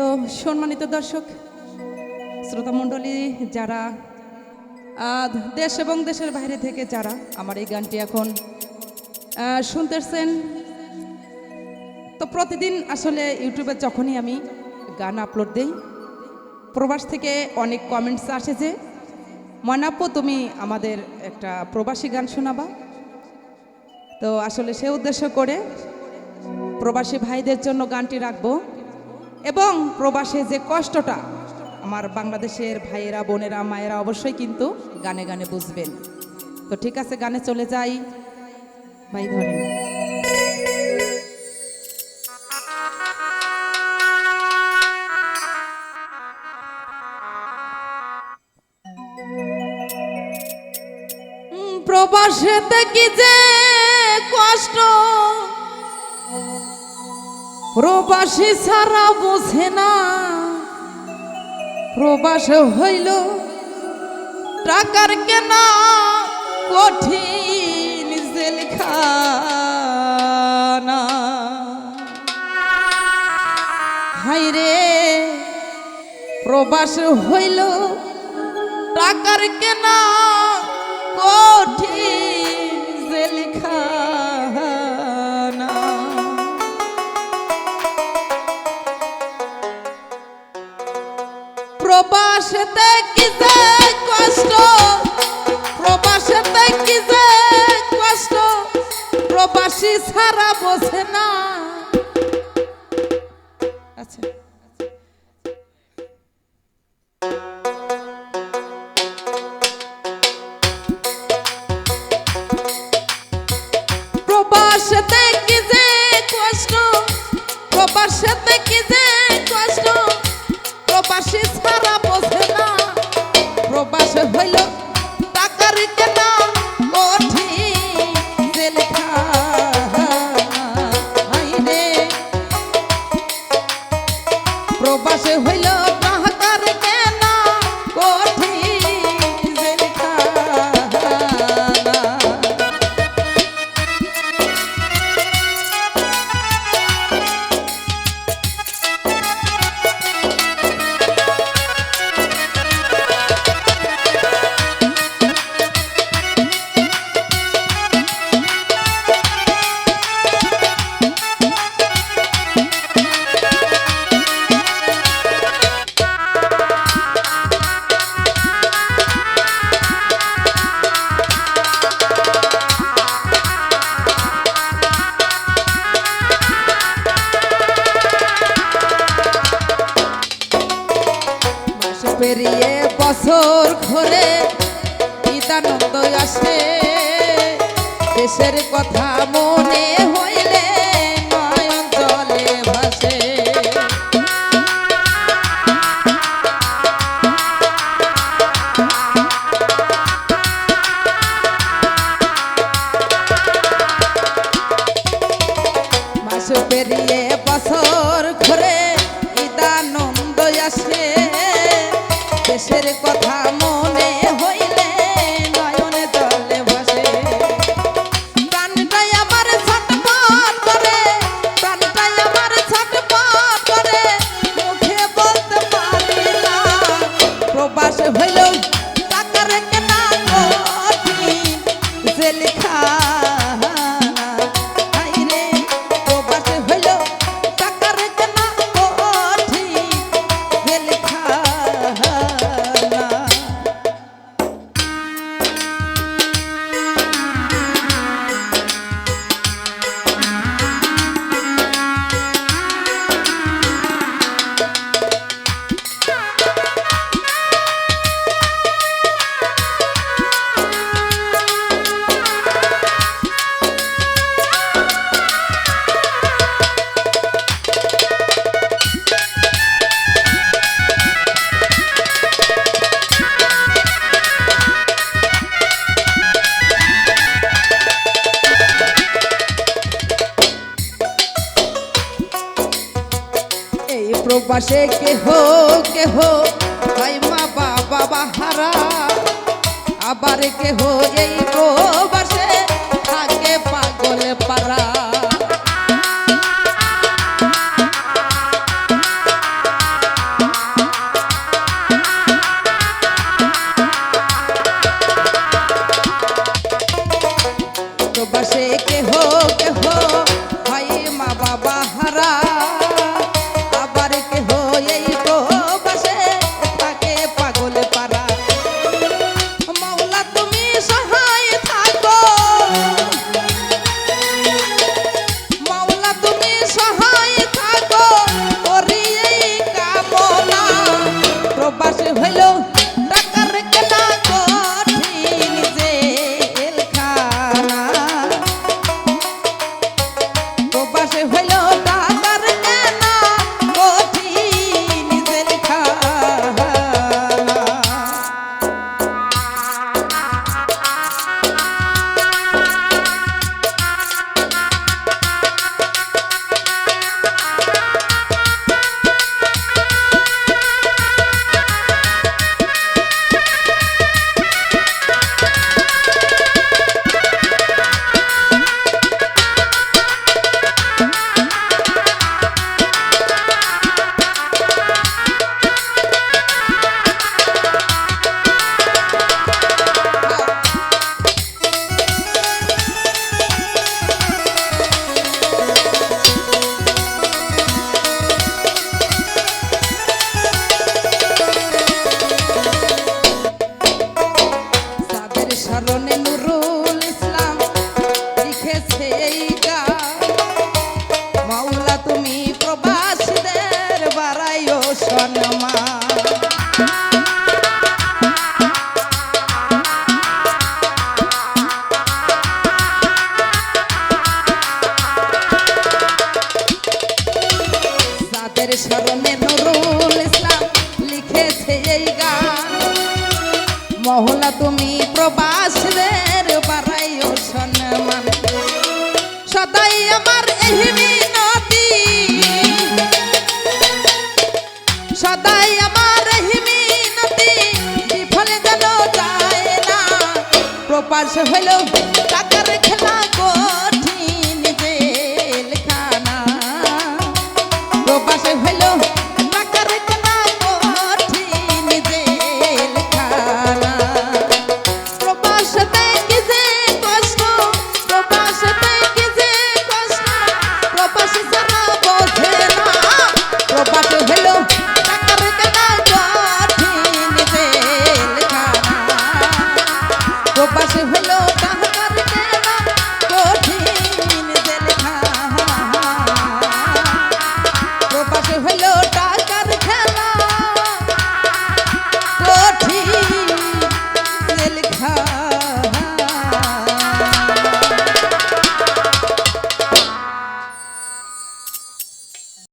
তো সম্মানিত দর্শক শ্রোতামণ্ডলী যারা দেশ এবং দেশের বাইরে থেকে যারা আমার এই গানটি এখন শুনতেছেন, তো প্রতিদিন আসলে ইউটিউবে যখনই আমি গান আপলোড দেই, প্রবাস থেকে অনেক কমেন্টস আসে যে ময়নাপ্য তুমি আমাদের একটা প্রবাসী গান শোনাবা। তো আসলে সে উদ্দেশ্য করে প্রবাসী ভাইদের জন্য গানটি রাখব। এবং প্রবাসে যে কষ্টটা আমার বাংলাদেশের ভাইয়েরা বোনেরা মায়েরা অবশ্যই কিন্তু গানে গানে বুঝবেন। তো ঠিক আছে গানে চলে যাই। ভাই ধরেন। উম, প্রবাসেতে কি যে কষ্ট প্রবাসী সারা বোঝে না। প্রবাস হইল টাকার কেনা কঠিন জেলখানা। হাইরে প্রবাস হইল টাকার কেনা কঠিন জেলখানা। প্রবাসেতে কি যে কষ্ট? প্রবাসেতে কি যে কষ্ট? প্রবাসী ছাড়া বসে না। ঈদানন্দ আসে। দেশের কথা মনে প্রবাসে কেহ কেহ তাই মা বাবা বাহারা আবার কেহ এই প্রবাসে থাকে পাগল পারা প্রবাসে কেহ কেহ